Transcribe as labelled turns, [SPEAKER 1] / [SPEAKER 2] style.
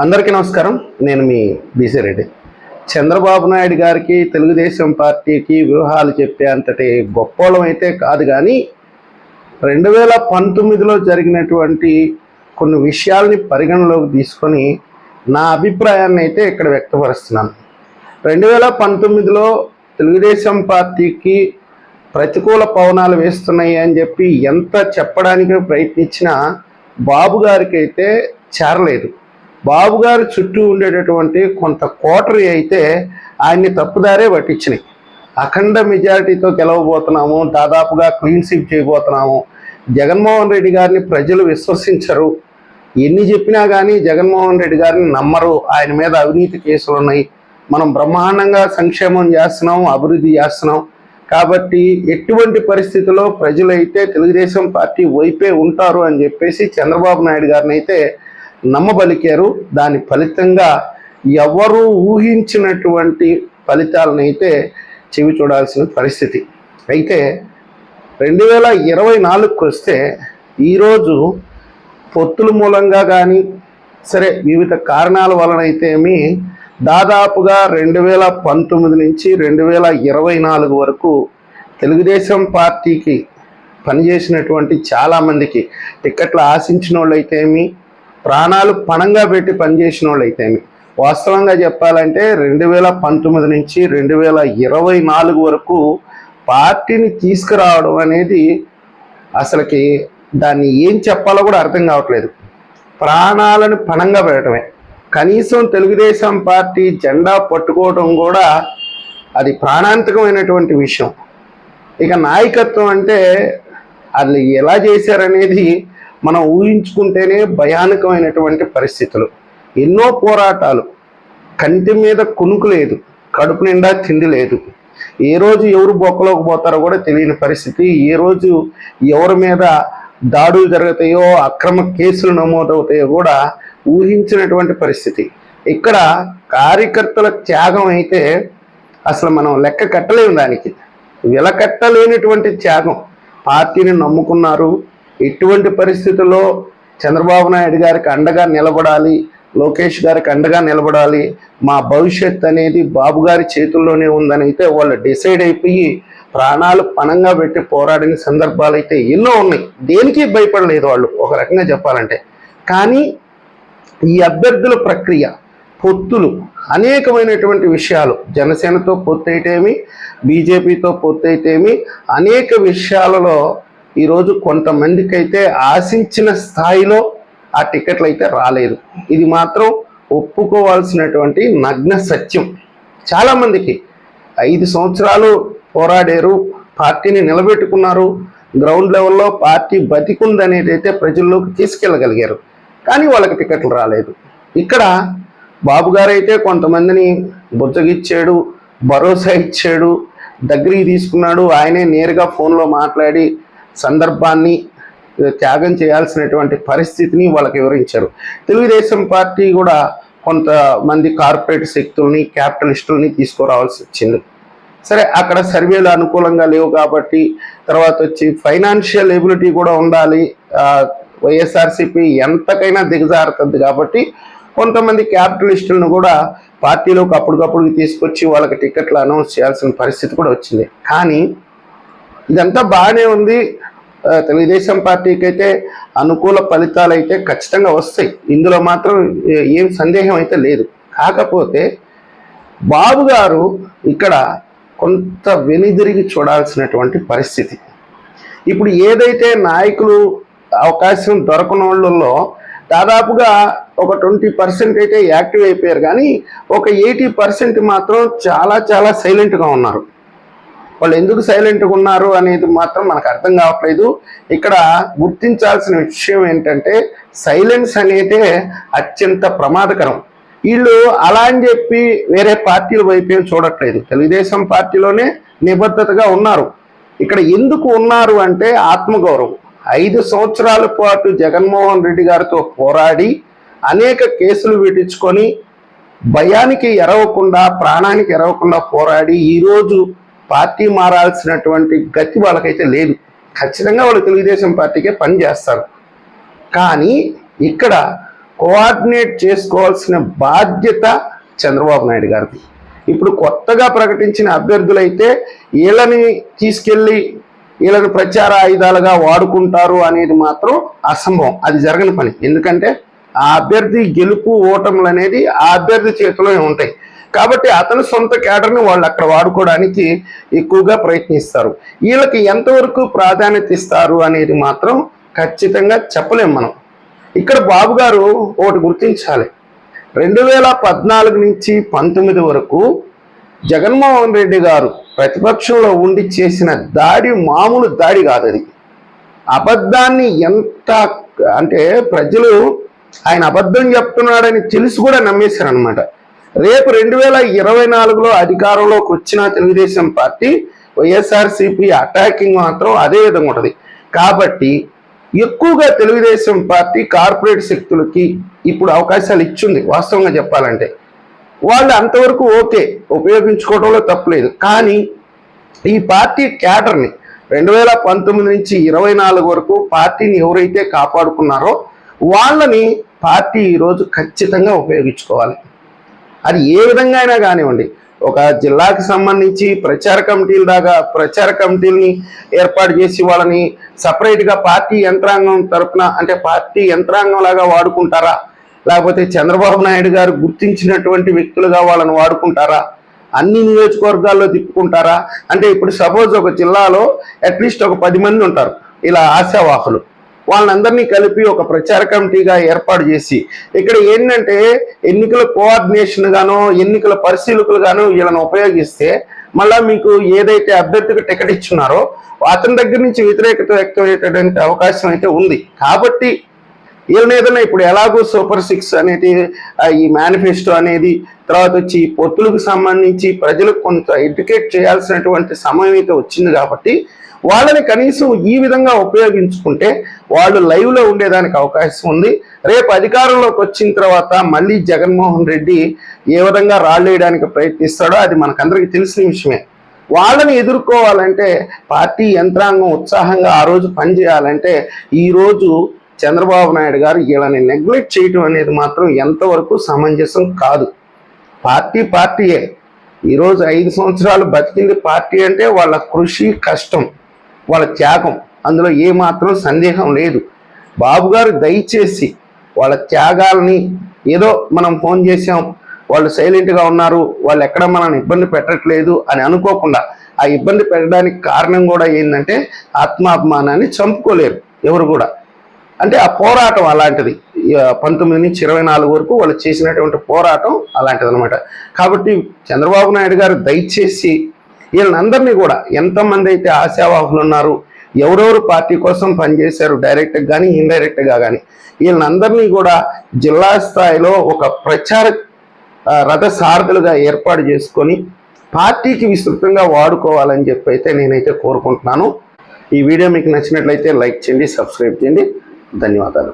[SPEAKER 1] అందరికీ నమస్కారం. నేను మీ బీసీ రెడ్డి. చంద్రబాబు నాయుడు గారికి తెలుగుదేశం పార్టీకి వ్యూహాలు చెప్పే అంతటి గొప్పోళం అయితే కాదు కానీ రెండు వేల పంతొమ్మిదిలో జరిగినటువంటి కొన్ని విషయాల్ని పరిగణలోకి తీసుకొని నా అభిప్రాయాన్ని అయితే ఇక్కడ వ్యక్తపరుస్తున్నాను. రెండు వేల పంతొమ్మిదిలో తెలుగుదేశం పార్టీకి ప్రతికూల పవనాలు వేస్తున్నాయి అని చెప్పి ఎంత చెప్పడానికి ప్రయత్నించినా బాబు గారికి అయితే చేరలేదు. బాబు గారి చుట్టూ ఉండేటటువంటి కొంత కోటరీ అయితే ఆయన్ని తప్పుదారే పట్టించినాయి. అఖండ మెజారిటీతో గెలవబోతున్నాము దాదాపుగా క్లీన్ స్వీప్ చేయబోతున్నాము. జగన్మోహన్ రెడ్డి గారిని ప్రజలు విశ్వసించరు. ఎన్ని చెప్పినా కానీ జగన్మోహన్ రెడ్డి గారిని నమ్మరు. ఆయన మీద అవినీతి కేసులు ఉన్నాయి. మనం బ్రహ్మాండంగా సంక్షేమం చేస్తున్నాం అభివృద్ధి చేస్తున్నాం. కాబట్టి ఎటువంటి పరిస్థితుల్లో ప్రజలైతే తెలుగుదేశం పార్టీ వైపే ఉంటారు అని చెప్పేసి చంద్రబాబు నాయుడు గారిని అయితే నమ్మబలికారు. దాని ఫలితంగా ఎవరు ఊహించినటువంటి ఫలితాలనైతే అయితే చెవి చూడాల్సిన పరిస్థితి. అయితే రెండు వేల ఇరవై నాలుగుకి వస్తే ఈరోజు పొత్తుల మూలంగా కానీ సరే వివిధ కారణాల వలన దాదాపుగా రెండు వేల పంతొమ్మిది నుంచి రెండు వేల ఇరవై నాలుగు వరకు తెలుగుదేశం పార్టీకి పనిచేసినటువంటి చాలామందికి టిక్కెట్లు ఆశించిన వాళ్ళు ప్రాణాలు పణంగా పెట్టి పనిచేసిన వాళ్ళు అయితేమి వాస్తవంగా చెప్పాలంటే రెండు వేల పంతొమ్మిది నుంచి రెండు వేల ఇరవై నాలుగు వరకు పార్టీని తీసుకురావడం అనేది అసలుకి దాన్ని ఏం చెప్పాలో కూడా అర్థం కావట్లేదు. ప్రాణాలను పణంగా పెట్టడమే. కనీసం తెలుగుదేశం పార్టీ జెండా పట్టుకోవడం కూడా అది ప్రాణాంతకమైనటువంటి విషయం. ఇక నాయకత్వం అంటే అది ఎలా చేశారనేది మనం ఊహించుకుంటేనే భయానకమైనటువంటి పరిస్థితులు. ఎన్నో పోరాటాలు. కంటి మీద కునుకు లేదు. కడుపు నిండా తిండి లేదు. ఏ రోజు ఎవరు బొక్కలోకి పోతారో కూడా తెలియని పరిస్థితి. ఏ రోజు ఎవరి మీద దాడులు జరుగుతాయో అక్రమ కేసులు నమోదవుతాయో కూడా ఊహించినటువంటి పరిస్థితి. ఇక్కడ కార్యకర్తల త్యాగం అయితే అసలు మనం లెక్క కట్టలేము దానికి. విలకట్టలేనటువంటి త్యాగం. పార్టీని నమ్ముకున్నారు. ఇటువంటి పరిస్థితుల్లో చంద్రబాబు నాయుడు గారికి అండగా నిలబడాలి లోకేష్ గారికి అండగా నిలబడాలి మా భవిష్యత్ అనేది బాబు గారి చేతుల్లోనే ఉందని అయితే వాళ్ళు డిసైడ్ అయిపోయి ప్రాణాలు పణంగా పెట్టి పోరాడిన సందర్భాలు అయితే ఎన్నో ఉన్నాయి. దేనికి భయపడలేదు వాళ్ళు ఒక రకంగా చెప్పాలంటే. కానీ ఈ అభ్యర్థుల ప్రక్రియ పొత్తులు అనేకమైనటువంటి విషయాలు జనసేనతో పొత్తు అయితేమి బీజేపీతో పొత్తు అయితేమి అనేక విషయాలలో ఈరోజు కొంతమందికి అయితే ఆశించిన స్థాయిలో ఆ టికెట్లు అయితే రాలేదు. ఇది మాత్రం ఒప్పుకోవాల్సినటువంటి నగ్న సత్యం. చాలామందికి ఐదు సంవత్సరాలు పోరాడారు పార్టీని నిలబెట్టుకున్నారు గ్రౌండ్ లెవెల్లో పార్టీ బతికుందనేది అయితే ప్రజల్లోకి తీసుకెళ్ళగలిగారు. కానీ వాళ్ళకి టికెట్లు రాలేదు. ఇక్కడ బాబు గారు అయితే కొంతమందిని బుజ్జగిచ్చాడు భరోసా ఇచ్చాడు దగ్గరికి తీసుకున్నాడు. ఆయనే నేరుగా ఫోన్లో మాట్లాడి సందర్భాన్ని త్యాగం చేయాల్సినటువంటి పరిస్థితిని వాళ్ళకి వివరించారు. తెలుగుదేశం పార్టీ కూడా కొంతమంది కార్పొరేట్ శక్తుల్ని క్యాపిటలిస్టుల్ని తీసుకురావాల్సి వచ్చింది. సరే అక్కడ సర్వేలు అనుకూలంగా లేవు కాబట్టి తర్వాత వచ్చి ఫైనాన్షియల్ ఎబిలిటీ కూడా ఉండాలి. వైఎస్ఆర్సిపి వైఎస్ఆర్సీపీ ఎంతకైనా దిగజారుతుంది కాబట్టి కొంతమంది క్యాపిటలిస్టులను కూడా పార్టీలోకి అప్పటికప్పుడు తీసుకొచ్చి వాళ్ళకి టికెట్లు అనౌన్స్ చేయాల్సిన పరిస్థితి కూడా వచ్చింది. కానీ ఇదంతా బాగానే ఉంది. తెలుగుదేశం పార్టీకి అయితే అనుకూల ఫలితాలు అయితే ఖచ్చితంగా వస్తాయి. ఇందులో మాత్రం ఏం సందేహం అయితే లేదు. కాకపోతే బాబు గారు ఇక్కడ కొంత వెనుదిరిగి చూడాల్సినటువంటి పరిస్థితి. ఇప్పుడు ఏదైతే నాయకులు అవకాశం దొరకని వాళ్ళలో దాదాపుగా ఒక ట్వంటీ పర్సెంట్ అయితే యాక్టివ్ అయిపోయారు. కానీ ఒక ఎయిటీ పర్సెంట్ మాత్రం చాలా చాలా సైలెంట్గా ఉన్నారు. వాళ్ళు ఎందుకు సైలెంట్గా ఉన్నారు అనేది మాత్రం మనకు అర్థం కావట్లేదు. ఇక్కడ గుర్తించాల్సిన విషయం ఏంటంటే సైలెన్స్ అనేదే అత్యంత ప్రమాదకరం. వీళ్ళు అలా అని చెప్పి వేరే పార్టీల వైపు ఏం చూడట్లేదు. తెలుగుదేశం పార్టీలోనే నిబద్ధతగా ఉన్నారు. ఇక్కడ ఎందుకు ఉన్నారు అంటే ఆత్మగౌరవం. ఐదు సంవత్సరాల పాటు జగన్మోహన్ రెడ్డి గారితో పోరాడి అనేక కేసులు విడించుకొని భయానికి ఎరవకుండా ప్రాణానికి ఎరవకుండా పోరాడి ఈరోజు పార్టీ మారాల్సినటువంటి గతి వాళ్ళకైతే లేదు. ఖచ్చితంగా వాళ్ళు తెలుగుదేశం పార్టీకే పని చేస్తారు. కానీ ఇక్కడ కోఆర్డినేట్ చేసుకోవాల్సిన బాధ్యత చంద్రబాబు నాయుడు గారిది. ఇప్పుడు కొత్తగా ప్రకటించిన అభ్యర్థులైతే వీళ్ళని తీసుకెళ్ళి వీళ్ళని ప్రచార ఆయుధాలుగా వాడుకుంటారు అనేది మాత్రం అసంభవం. అది జరగని పని. ఎందుకంటే ఆ అభ్యర్థి గెలుపు ఓటములు అనేది ఆ అభ్యర్థి చేతిలోనే ఉంటాయి. కాబట్టి అతని సొంత క్యాడర్ని వాళ్ళు అక్కడ వాడుకోవడానికి ఎక్కువగా ప్రయత్నిస్తారు. వీళ్ళకి ఎంతవరకు ప్రాధాన్యత ఇస్తారు అనేది మాత్రం ఖచ్చితంగా చెప్పలేం మనం. ఇక్కడ బాబు గారు ఒకటి గుర్తించాలి. రెండు వేల పద్నాలుగు నుంచి పంతొమ్మిది వరకు జగన్మోహన్ రెడ్డి గారు ప్రతిపక్షంలో ఉండి చేసిన దాడి మామూలు దాడి కాదు అది. అబద్ధాన్ని ఎంత అంటే ప్రజలు ఆయన అబద్ధం చెప్తున్నాడని తెలిసి కూడా నమ్మేశారనమాట రేపు రెండు వేల ఇరవై నాలుగులో అధికారంలోకి వచ్చిన తెలుగుదేశం పార్టీ వైఎస్ఆర్సీపీ అటాకింగ్ మాత్రం అదే విధంగా ఉంటుంది. కాబట్టి ఎక్కువగా తెలుగుదేశం పార్టీ కార్పొరేట్ శక్తులకి ఇప్పుడు అవకాశాలు ఇచ్చింది వాస్తవంగా చెప్పాలంటే. వాళ్ళు అంతవరకు ఓకే ఉపయోగించుకోవడంలో తప్పలేదు కానీ ఈ పార్టీ క్యాడర్ని రెండు వేల పంతొమ్మిది నుంచి ఇరవై నాలుగు వరకు పార్టీని ఎవరైతే కాపాడుకున్నారో వాళ్ళని పార్టీ ఈరోజు ఖచ్చితంగా ఉపయోగించుకోవాలి. అది ఏ విధంగా అయినా కానివ్వండి. ఒక జిల్లాకి సంబంధించి ప్రచార కమిటీల దాకా ప్రచార కమిటీలని ఏర్పాటు చేసి వాళ్ళని సపరేట్గా పార్టీ యంత్రాంగం తరపున అంటే పార్టీ యంత్రాంగం లాగా వాడుకుంటారా? లేకపోతే చంద్రబాబు నాయుడు గారు గుర్తించినటువంటి వ్యక్తులుగా వాళ్ళని వాడుకుంటారా? అన్ని నియోజకవర్గాల్లో తిప్పుకుంటారా? అంటే ఇప్పుడు సపోజ్ ఒక జిల్లాలో అట్లీస్ట్ ఒక పది మంది ఉంటారు. ఇలా ఆశావాహులు. వాళ్ళందరినీ కలిపి ఒక ప్రచార కమిటీగా ఏర్పాటు చేసి ఇక్కడ ఏంటంటే ఎన్నికల కోఆర్డినేషన్ గాను ఎన్నికల పరిశీలకులు గాను వీళ్ళని ఉపయోగిస్తే మళ్ళా మీకు ఏదైతే అభ్యర్థికి టికెట్ ఇచ్చున్నారో అతని దగ్గర నుంచి వ్యతిరేకత వ్యక్తమయ్యేటటువంటి అవకాశం అయితే ఉంది. కాబట్టి వీళ్ళని ఏదైనా ఇప్పుడు ఎలాగో సూపర్ సిక్స్ అనేది ఈ మేనిఫెస్టో అనేది తర్వాత వచ్చి పొత్తులకు సంబంధించి ప్రజలకు కొంత ఎడ్యుకేట్ చేయాల్సినటువంటి సమయం అయితే వచ్చింది కాబట్టి వాళ్ళని కనీసం ఈ విధంగా ఉపయోగించుకుంటే వాళ్ళు లైవ్లో ఉండేదానికి అవకాశం ఉంది. రేపు అధికారంలోకి వచ్చిన తర్వాత మళ్ళీ జగన్మోహన్ రెడ్డి ఏ విధంగా రాళ్ళేయడానికి ప్రయత్నిస్తాడో అది మనకందరికీ తెలిసిన విషయమే. వాళ్ళని ఎదుర్కోవాలంటే పార్టీ యంత్రాంగం ఉత్సాహంగా ఆ రోజు పనిచేయాలంటే ఈరోజు చంద్రబాబు నాయుడు గారు వీళ్ళని నెగ్లెక్ట్ చేయటం అనేది మాత్రం ఎంతవరకు సమంజసం కాదు. పార్టీ పార్టీయే. ఈరోజు ఐదు సంవత్సరాలు బతికింది పార్టీ అంటే వాళ్ళ కృషి కష్టం. వాళ్ళ త్యాగం. అందులో ఏ మాత్రం సందేహం లేదు. బాబు గారు దయచేసి వాళ్ళ త్యాగాలని ఏదో మనం ఫోన్ చేసాం వాళ్ళు సైలెంట్గా ఉన్నారు వాళ్ళు ఎక్కడ మనల్ని ఇబ్బంది పెట్టట్లేదు అని అనుకోకుండా ఆ ఇబ్బంది పెట్టడానికి కారణం కూడా ఏంటంటే ఆత్మాభిమానాన్ని చంపుకోలేరు ఎవరు కూడా. అంటే ఆ పోరాటం అలాంటిది. పంతొమ్మిది నుంచి ఇరవై నాలుగు వరకు వాళ్ళు చేసినటువంటి పోరాటం అలాంటిది అనమాట కాబట్టి చంద్రబాబు నాయుడు గారు దయచేసి వీళ్ళందరినీ కూడా ఎంతమంది అయితే ఆశావాహులు ఉన్నారు ఎవరెవరు పార్టీ కోసం పనిచేశారు డైరెక్ట్గా కానీ ఇండైరెక్ట్గా కానీ వీళ్ళందరినీ కూడా జిల్లా స్థాయిలో ఒక ప్రచార రథ సారథులుగా ఏర్పాటు చేసుకొని పార్టీకి విస్తృతంగా వాడుకోవాలని చెప్పి అయితే నేనైతే కోరుకుంటున్నాను. ఈ వీడియో మీకు నచ్చినట్లయితే లైక్ చేయండి సబ్స్క్రైబ్ చేయండి. ధన్యవాదాలు.